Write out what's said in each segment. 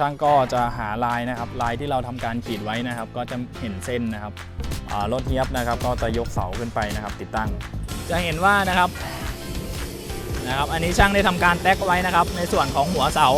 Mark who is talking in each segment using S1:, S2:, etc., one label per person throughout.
S1: ช่างก็จะหาลายนะครับลายที่เราทำการขีดไว้นะครับ ก็จะเห็นเส้นนะครับรถเฮียบนะครับ ก็จะยกเสาขึ้นไปนะครับ ติดตั้ง จะเห็นว่านะครับนะครับ อันนี้ช่างได้ทำการแท็กไว้นะครับ ในส่วนของหัวเสา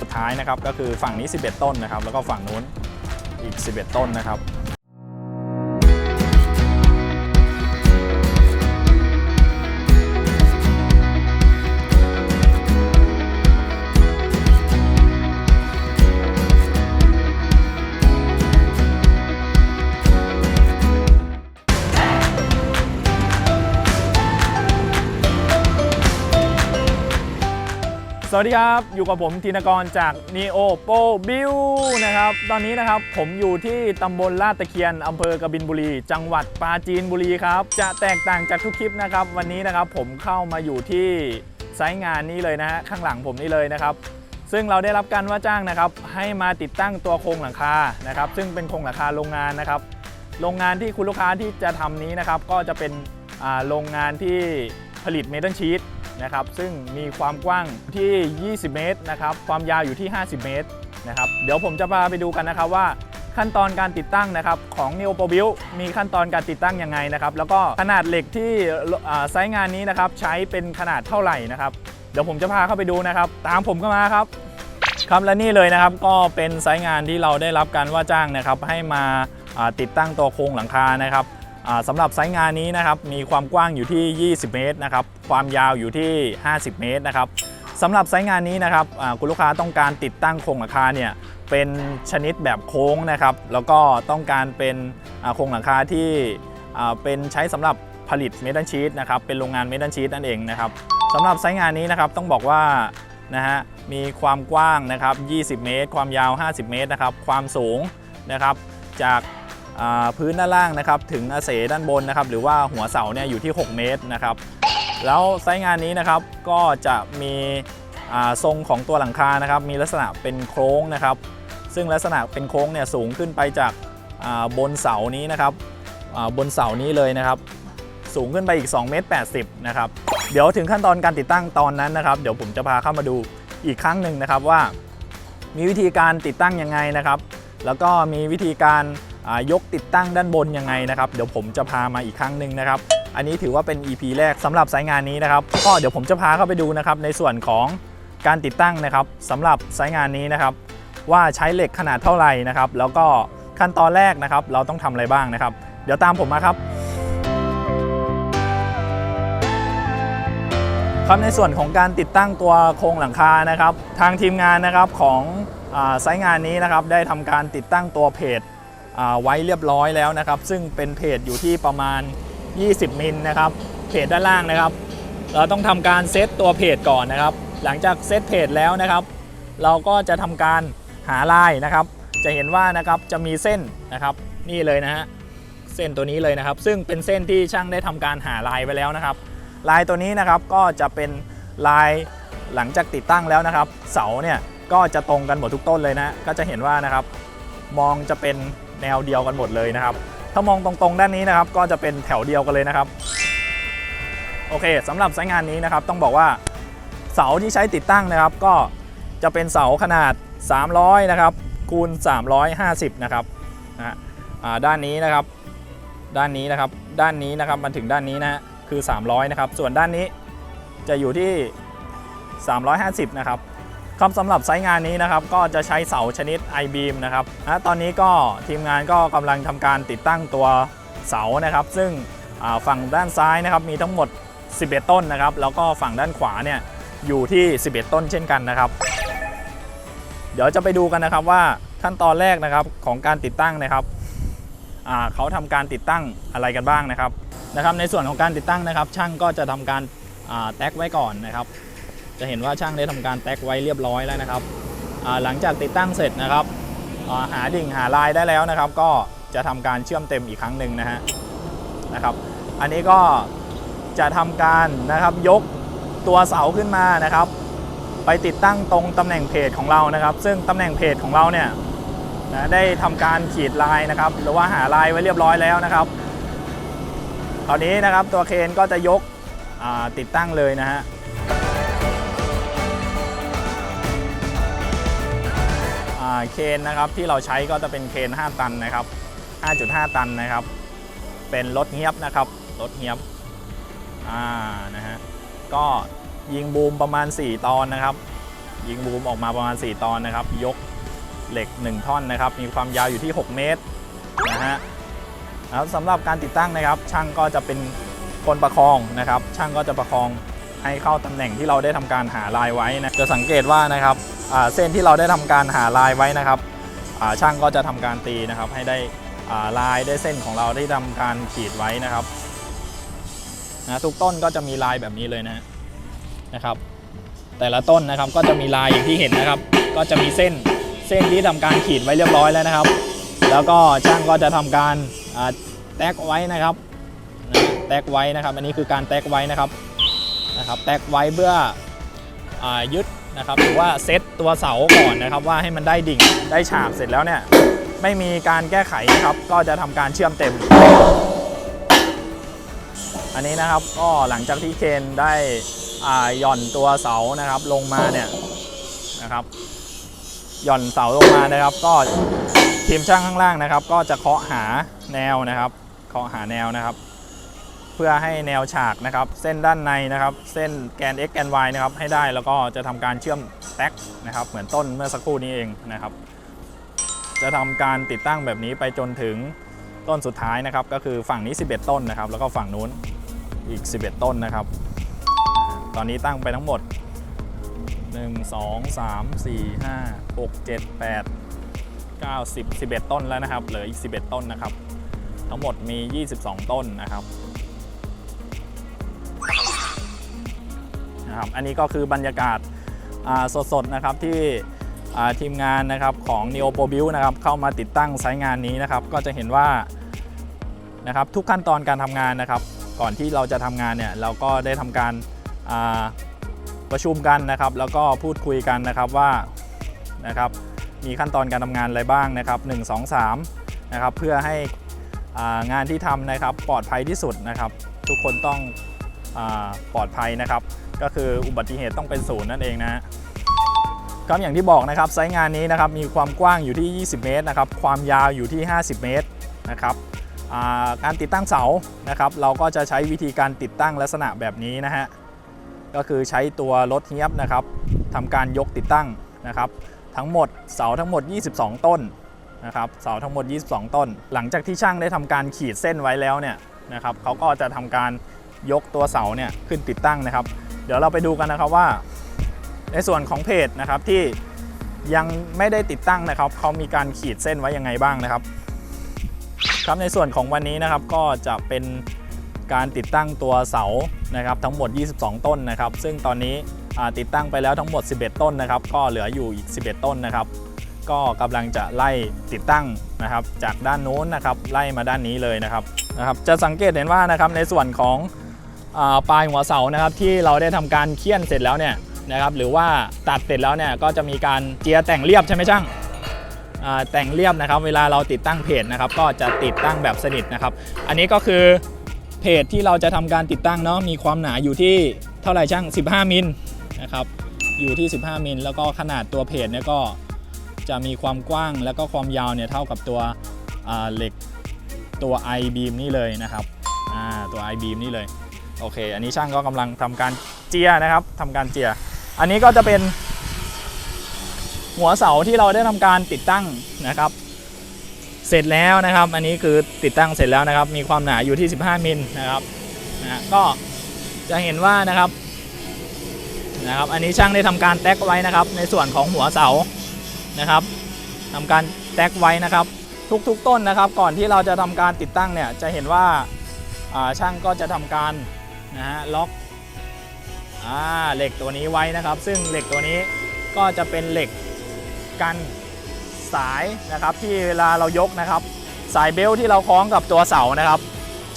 S1: สุดท้ายนะครับ ก็คือฝั่งนี้ 11 ต้นนะครับ แล้วก็ฝั่งนู้นอีก 11 ต้นนะครับ วัสดีครับ อยู่กับผมธีนกรจาก Neo Pro Build นะครับ ตอนนี้นะครับผมอยู่ที่ตำบลลาดตะเคียนอำเภอกบินบุรี จังหวัดปราจีนบุรีครับ จะแตกต่างจากทุกคลิปนะครับ วันนี้นะครับผมเข้ามาอยู่ที่ไซต์งานนี้เลยนะฮะข้างหลังผมนี่เลยนะครับ ซึ่งเราได้รับการว่าจ้างนะครับ ให้มาติดตั้งตัวโครงหลังคานะครับ ซึ่งเป็นโครงหลังคาโรงงานนะครับ โรงงานที่คุณลูกค้าที่จะทำนี้นะครับ ก็จะเป็นโรงงานที่ผลิตเมทัลชีต นะครับซึ่งมีความกว้างที่ 20 เมตรนะครับความยาวอยู่ที่ 50 เมตรนะครับเดี๋ยวผมจะพาไปดูกันนะครับว่าขั้นตอนการติดตั้งนะครับของ Neo Pro Build มีขั้นตอนการติดตั้งยังไงนะครับแล้วก็ขนาดเหล็กที่ไซต์งานนี้นะครับใช้เป็นขนาดเท่าไหร่นะครับเดี๋ยวผมจะพาเข้าไปดูนะครับ ตามผมเข้ามาครับครับและนี่เลยนะครับก็เป็นไซต์งานที่เราได้รับการว่าจ้างนะครับให้มาติดตั้งตัวโครงหลังคานะครับ สำหรับไซต์งานนี้นะครับมีความกว้างอยู่ที่ 20 เมตรนะครับความยาวอยู่ที่ 50 เมตรนะครับสำหรับไซต์งานนี้นะครับคุณลูกค้าต้องการติดตั้งโครงหลังคาเนี่ยเป็นชนิดแบบโค้งนะครับแล้วก็ต้องการเป็นโครงหลังคาที่เป็นใช้สำหรับผลิตเมทัลชีตนะครับเป็นโรงงานเมทัลชีตนั่นเองนะครับสำหรับไซต์งานนี้นะครับต้องบอกว่านะฮะมีความกว้างนะครับ 20 เมตร ความยาว 50 เมตรนะครับความสูงนะครับจาก พื้นด้านล่างนะครับถึงอาเสด้านบนนะครับหรือว่าหัวเสาเนี่ยอยู่ที่ 6 เมตรนะครับแล้วไซต์งานนี้นะครับก็จะมีทรงของตัวหลังคานะครับมีลักษณะเป็นโค้งนะครับซึ่งลักษณะเป็นโค้งเนี่ยสูงขึ้นไปจากาบนเสานี้นะครับบนเสานี้เลยนะครับ สูงขึ้นไปอีก2เมตร80นะครับเดี๋ยวถึงขั้นตอนการติดตั้งตอนนั้นนะครับ เดี๋ยวผมจะพาเข้ามาดูอีกครั้งหนึ่งนะครับว่า มีวิธีการติดตั้งยังไงนะครับ แล้วก็มีวิธีการ ยกติดตั้งด้านบนยังไงนะครับ เดี๋ยวผมจะพามาอีกครั้งหนึ่งนะครับ อันนี้ถือว่าเป็น EP แรกสำหรับสายงานนี้นะครับ ก็เดี๋ยวผมจะพาเข้าไปดูนะครับในส่วนของการติดตั้งนะครับสำหรับสายงานนี้นะครับ ว่าใช้เหล็กขนาดเท่าไหร่นะครับ แล้วก็ขั้นตอนแรกนะครับ เราต้องทำอะไรบ้างนะครับ เดี๋ยวตามผมมาครับครับในส่วนของการติดตั้งตัวโครงหลังคานะครับ ทางทีมงานนะครับของอาไซ่งานนี้นะครับ ได้ทำการติดตั้งตัวเพจ ไว้เรียบร้อยแล้วนะครับ ซึ่งเป็นเพจอยู่ที่ประมาณ 20 มิลนะครับ เพจด้านล่างนะครับ เราต้องทำการเซตตัวเพจก่อนนะครับ หลังจากเซตเพจแล้วนะครับ เราก็จะทำการหาลายนะครับ จะเห็นว่านะครับจะมีเส้นนะครับ นี่เลยนะฮะเส้นตัวนี้เลยนะครับ ซึ่งเป็นเส้นที่ช่างได้ทำการหาลายไว้แล้วนะครับ ลายตัวนี้นะครับก็จะเป็นลายหลังจากติดตั้งแล้วนะครับ เสาเนี่ยก็จะตรงกันหมดทุกต้นเลยนะ ก็จะเห็นว่านะครับ มองจะเป็น แนวเดียวกันหมดเลยนะครับ ถ้ามองตรงๆ ด้านนี้นะครับ ก็จะเป็นแถวเดียวกันเลยนะครับ โอเคสำหรับสายงานนี้นะครับ ต้องบอกว่าเสาที่ใช้ติดตั้งนะครับ ก็จะเป็นเสาขนาด 300 นะครับคูณ 350 นะครับนะฮะด้านนี้นะครับ ด้านนี้นะครับ ด้านนี้นะครับมาถึงด้านนี้นะฮะคือ 300 นะครับ ส่วนด้านนี้จะอยู่ที่ 350 นะครับ ครับสำหรับไซต์งานนี้นะครับก็จะใช้เสาชนิด I-beam นะครับนะตอนนี้ก็ทีมงานก็กำลังทำการติดตั้งตัวเสานะครับ ซึ่งฝั่งด้านซ้ายนะครับมีทั้งหมด 11 ต้นนะครับ แล้วก็ฝั่งด้านขวาเนี่ยอยู่ที่ 11 ต้นเช่นกันนะครับ เดี๋ยวจะไปดูกันนะครับว่าขั้นตอนแรกนะครับของการติดตั้งนะครับเขาทำการติดตั้งอะไรกันบ้างนะครับนะครับ ในส่วนของการติดตั้งนะครับ ช่างก็จะทำการแท็กไว้ก่อนนะครับ จะเห็นว่าช่างได้ทำการแท็กไว้เรียบร้อยแล้วนะครับหลังจากติดตั้งเสร็จนะครับหาดิ่งหาลายได้แล้วนะครับ ก็จะทำการเชื่อมเต็มอีกครั้งหนึ่งนะฮะนะครับ อันนี้ก็จะทำการนะครับยกตัวเสาขึ้นมานะครับ ไปติดตั้งตรงตำแหน่งเพจของเรานะครับ ซึ่งตำแหน่งเพจของเราเนี่ยนะได้ทำการขีดลายนะครับ หรือว่าหาลายไว้เรียบร้อยแล้วนะครับตอนนี้นะครับตัวเคนก็จะยกติดตั้งเลยนะฮะ เคนนะครับที่เราใช้ก็จะเป็นเคน 5 ตันนะครับ 5.5 ตันนะครับ เป็นรถเงียบนะครับรถเงียบอ่านะฮะก็ยิงบูมประมาณ 4 ตอนนะครับ ยิงบูมออกมาประมาณ 4 ตอนนะครับ ยกเหล็ก 1 ท่อนนะครับ มีความยาวอยู่ที่ 6 เมตรนะฮะแล้วสำหรับการติดตั้งนะครับ ช่างก็จะเป็นคนประคองนะครับ ช่างก็จะประคอง ให้เข้าตำแหน่งที่เราได้ทำการหาลายไว้นะจะสังเกตว่านะครับเส้นที่เราได้ทำการหาลายไว้นะครับช่างก็จะทำการตีนะครับ ให้ได้ลายได้เส้นของเราที่ทำการขีดไว้นะครับนะทุกต้นก็จะมีลายแบบนี้เลยนะนะครับ แต่ละต้นนะครับก็จะมีลายอย่างที่เห็นนะครับ ก็จะมีเส้นเส้นที่ทำการขีดไว้เรียบร้อยแล้วนะครับ แล้วก็ช่างก็จะทำการอ่าแตกไว้นะครับนะแตกไว้นะครับ อันนี้คือการแตกไว้นะครับ นะครับแตกไว้เพื่ออยึดนะครับหรือว่าเซตตัวเสาก่อนนะครับ ว่าให้มันได้ดิ่งได้ฉาบเสร็จแล้วเนี่ยไม่มีการแก้ไขนะครับก็จะทำการเชื่อมเต็ม อันนี้นะครับก็หลังจากที่เคนได้หย่อนตัวเสานะครับลงมาเนี่ยนะครับหย่อนเสาลงมานะครับ ก็ทีมช่างข้างล่างนะครับ ก็จะเคาะหาแนวนะครับเคาะหาแนวนะครับ เพื่อให้แนวฉากนะครับ เส้นด้านในนะครับ เส้นแกน x แกน y นะครับ ให้ได้แล้วก็จะทำการเชื่อมแท็กนะครับ เหมือนต้นเมื่อสักครู่นี้เองนะครับ จะทำการติดตั้งแบบนี้ไปจนถึงต้นสุดท้ายนะครับ ก็คือฝั่งนี้ 11 ต้นนะครับ แล้วก็ฝั่งนู้นอีก 11 ต้นนะครับ ตอนนี้ตั้งไปทั้งหมด 1 2 3 4 5 6 7 8 9 10 11 ต้นแล้วนะครับ เหลืออีก 11 ต้นนะครับ ทั้งหมดมี 22 ต้นนะครับ นะครับ อันนี้ก็คือบรรยากาศาสดๆนะครับที่ทีมงานนะครับของ Neo Pro Build นะครับเข้ามาติดตั้งไซต์งานนี้นะครับ ก็จะเห็นว่านะครับทุกขั้นตอนการทำงานนะครับ ก่อนที่เราจะทำงานเนี่ยเราก็ได้ทำการาประชุมกันนะครับ แล้วก็พูดคุยกันนะครับว่านะครับมีขั้นตอนการทำงานอะไรบ้างนะครับ 1 2 3นะครับเพื่อให้อ่างานที่ทำนะครับปลอดภัยที่สุดนะครับ ทุกคนต้องอปลอดภัยนะครับ ก็คืออุบัติเหตุต้องเป็นศูนย์นั่นเองนะครับอย่างที่บอกนะครับไซต์งานนี้นะครับมีความกว้างอยู่ที่ 20 เมตรนะครับความยาวอยู่ที่ 50 เมตรนะครับการติดตั้งเสานะครับ เราก็จะใช้วิธีการติดตั้งลักษณะแบบนี้นะฮะก็คือใช้ตัวรถเฮียบนะครับทำการยกติดตั้งนะครับ ทั้งหมดเสาทั้งหมด 22 ต้นนะครับเสาทั้งหมด 22 ต้น หลังจากที่ช่างได้ทำการขีดเส้นไว้แล้วเนี่ยนะครับเขาก็จะทำการยกตัวเสาเนี่ยขึ้นติดตั้งนะครับ เดี๋ยวเราไปดูกันนะครับว่า ในส่วนของเพจนะครับที่ยังไม่ได้ติดตั้งนะครับเขามีการขีดเส้นไว้ยังไงบ้างนะครับ ครับในส่วนของวันนี้นะครับก็จะเป็นการติดตั้งตัวเสานะครับทั้งหมด 22 ต้นนะครับ ซึ่งตอนนี้ติดตั้งไปแล้วทั้งหมด 11 ต้นนะครับ ก็เหลืออยู่อีก 11 ต้นนะครับ ก็กำลังจะไล่ติดตั้งนะครับ จากด้านโน้นนะครับไล่มาด้านนี้เลยนะครับนะครับ จะสังเกตเห็นว่านะครับในส่วนของ ปลายหัวเสานะครับที่เราได้ทำการเคี่ยนเสร็จแล้วเนี่ยนะครับหรือว่าตัดเสร็จแล้วเนี่ยก็จะมีการเจียแต่งเรียบใช่ไหมช่างแต่งเรียบนะครับ เวลาเราติดตั้งเพจนะครับ ก็จะติดตั้งแบบสนิทนะครับ อันนี้ก็คือเพจที่เราจะทำการติดตั้งเนาะมีความหนาอยู่ที่เท่าไหร่ช่าง 15 มิลนะครับอยู่ที่ 15 มิลแล้วก็ขนาดตัวเพจเนี่ยก็จะมีความกว้างแล้วก็ความยาวเนี่ยเท่ากับตัวเหล็กตัว I beam นี่เลยนะครับตัว I beam นี่เลย โอเค อันนี้ช่างก็กำลังทำการเจียนะครับทำการเจีย อันนี้ก็จะเป็น หัวเสาที่เราได้ทำการติดตั้งนะครับ เสร็จแล้วนะครับ อันนี้คือติดตั้งเสร็จแล้วนะครับ มีความหนาอยู่ที่ 15มิลนะครับนะก็จะเห็นว่านะครับนะครับ อันนี้ช่างได้ทำการแท็กไว้นะครับ ในส่วนของหัวเสานะครับทำการแท็กไว้นะครับทุกๆต้นนะครับ ก่อนที่เราจะทำการติดตั้งเนี่ยจะเห็นว่าอ่าช่างก็จะทำการ นะฮะล็อกอ่าเหล็กตัวนี้ไว้นะครับ ซึ่งเหล็กตัวนี้ก็จะเป็นเหล็กกันสายนะครับที่เวลาเรายกนะครับ สายเบลต์ที่เราคล้องกับตัวเสานะครับ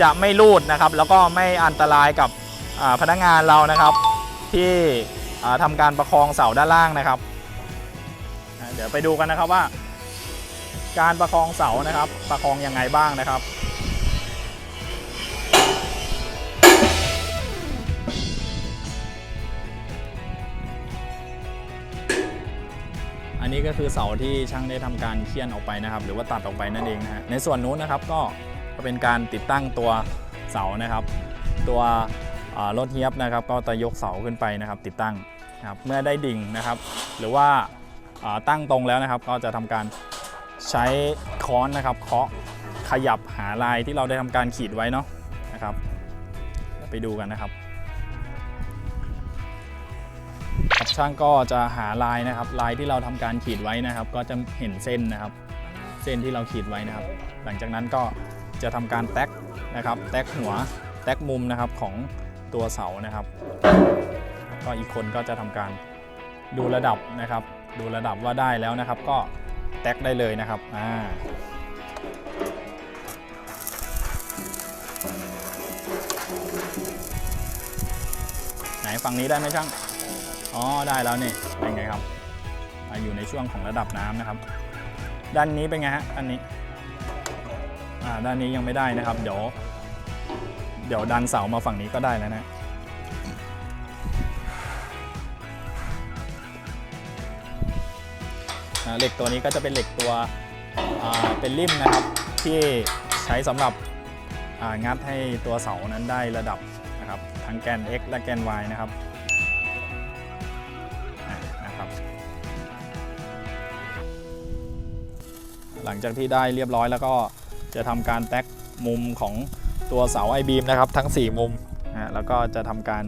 S1: จะไม่รูดนะครับ แล้วก็ไม่อันตรายกับพนักงานเรานะครับ ที่อ่าทำการประคองเสาด้านล่างนะครับ เดี๋ยวไปดูกันนะครับว่า การประคองเสานะครับ ประคองยังไงบ้างนะครับ อันนี้ก็คือเสาที่ช่างได้ทำการเคี่ยนออกไปนะครับ หรือว่าตัดออกไปนั่นเองนะฮะในส่วนนู้นนะครับก็ก็เป็นการติดตั้งตัวเสานะครับ ตัวรถเฮียบนะครับ ก็จะยกเสาขึ้นไปนะครับ ติดตั้งนะครับเมื่อได้ดิ่งนะครับ หรือว่าตั้งตรงแล้วนะครับ ก็จะทำการใช้ค้อนนะครับเคาะขยับหาลายที่เราได้ทำการขีดไว้เนาะนะครับ ไปดูกันนะครับ ช่างก็จะหาลายนะครับลายที่เราทำการขีดไว้นะครับ ก็จะเห็นเส้นนะครับ เส้นที่เราขีดไว้นะครับ หลังจากนั้นก็จะทำการแท็กนะครับแท็กหัวแท็กมุมนะครับของตัวเสานะครับก็อีกคนก็จะทำการดูระดับนะครับ ดูระดับว่าได้แล้วนะครับ ก็แท็กได้เลยนะครับอ่าไหนฝั่งนี้ได้ไหมช่าง อ๋อได้แล้วนี่เป็นไงครับอยู่ในช่วงของระดับน้ำนะครับ ด้านนี้เป็นไงฮะอันนี้อ่าด้านนี้ยังไม่ได้นะครับ เดี๋ยว เดี๋ยวดันเสามาฝั่งนี้ก็ได้แล้วนะเหล็กตัวนี้ก็จะเป็นเหล็กตัวเป็นริมนะครับที่ใช้สำหรับงัดให้ตัวเสานั้นได้ระดับนะครับทั้งแกน x และแกน y นะครับ หลังจากที่ได้เรียบร้อยแล้วก็จะทำการแท็กมุมของตัวเสาไอบีมนะครับทั้ง 4 มุมนะฮะแล้วก็จะทำการ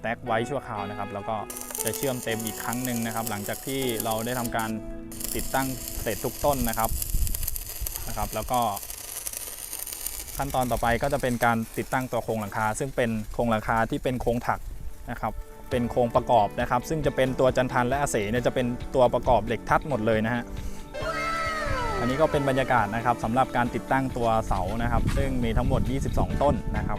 S1: แท็กไว้ชั่วคราวนะครับ แล้วก็จะเชื่อมเต็มอีกครั้งหนึ่งนะครับ หลังจากที่เราได้ทำการติดตั้งเสร็จทุกต้นนะครับนะครับ แล้วก็ขั้นตอนต่อไปก็จะเป็นการติดตั้งตัวโครงหลังคา ซึ่งเป็นโครงหลังคาที่เป็นโครงถักนะครับ เป็นโครงประกอบนะครับ ซึ่งจะเป็นตัวจันทันและอาเสเนี่ยจะเป็นตัวประกอบเหล็กทัดหมดเลยนะฮะ อันนี้ก็เป็นบรรยากาศนะครับสำหรับการติดตั้งตัวเสานะครับ ซึ่งมีทั้งหมด 22 ต้นนะครับ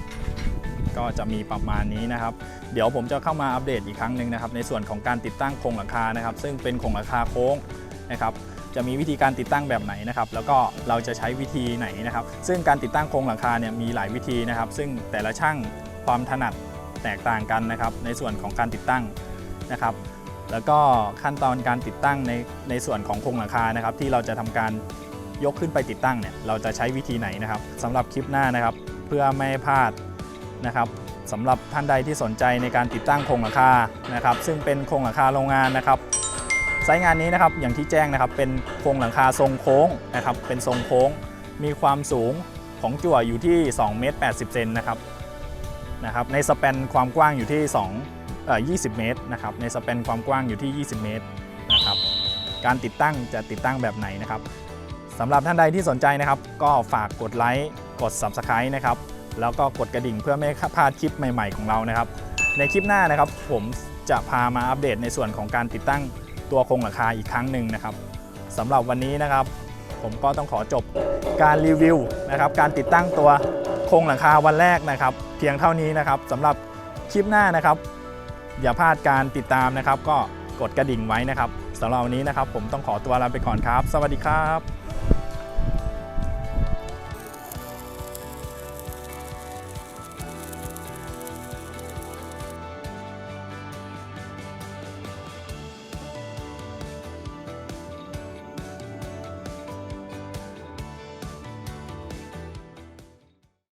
S1: ก็จะมีประมาณนี้นะครับ เดี๋ยวผมจะเข้ามาอัปเดตอีกครั้งหนึ่งนะครับ ในส่วนของการติดตั้งโครงหลังคานะครับ ซึ่งเป็นโครงหลังคาโค้งนะครับจะมีวิธีการติดตั้งแบบไหนนะครับ แล้วก็เราจะใช้วิธีไหนนะครับ ซึ่งการติดตั้งโครงหลังคาเนี่ยมีหลายวิธีนะครับ ซึ่งแต่ละช่างความถนัดแตกต่างกันนะครับ ในส่วนของการติดตั้งนะครับ แล้วก็ขั้นตอนการติดตั้งในในส่วนของโครงหลังคานะครับ ที่เราจะทำการยกขึ้นไปติดตั้งเนี่ยเราจะใช้วิธีไหนนะครับสำหรับคลิปหน้านะครับ เพื่อไม่พลาดนะครับสำหรับท่านใดที่สนใจในการติดตั้งโครงหลังคานะครับ ซึ่งเป็นโครงหลังคาโรงงานนะครับไซต์งานนี้นะครับอย่างที่แจ้งนะครับ เป็นโครงหลังคาทรงโค้งนะครับ เป็นทรงโค้ง มีความสูงของจั่วอยู่ที่2เมตร80เซนนะครับนะครับ ในสเปนความกว้างอยู่ที่ 2 20 เมตรนะครับในสเปนความกว้างอยู่ที่ 20 เมตรนะครับการติดตั้งจะติดตั้งแบบไหนนะครับสำหรับท่านใดที่สนใจนะครับ ก็ฝากกดไลค์กด Subscribe นะครับแล้วก็กดกระดิ่งเพื่อไม่พลาดคลิปใหม่ๆของเรานะครับ ในคลิปหน้านะครับ ผมจะพามาอัปเดตในส่วนของการติดตั้งตัวโครงหลังคาอีกครั้งหนึ่งนะครับสำหรับวันนี้นะครับ ผมก็ต้องขอจบการรีวิวนะครับ การติดตั้งตัวโครงหลังคาวันแรกนะครับ เพียงเท่านี้นะครับสำหรับคลิปหน้านะครับ อย่าพลาดการติดตามนะครับ ก็กดกระดิ่งไว้นะครับสำหรับวันนี้นะครับ ผมต้องขอตัวลาไปก่อนครับ สวัสดีครับ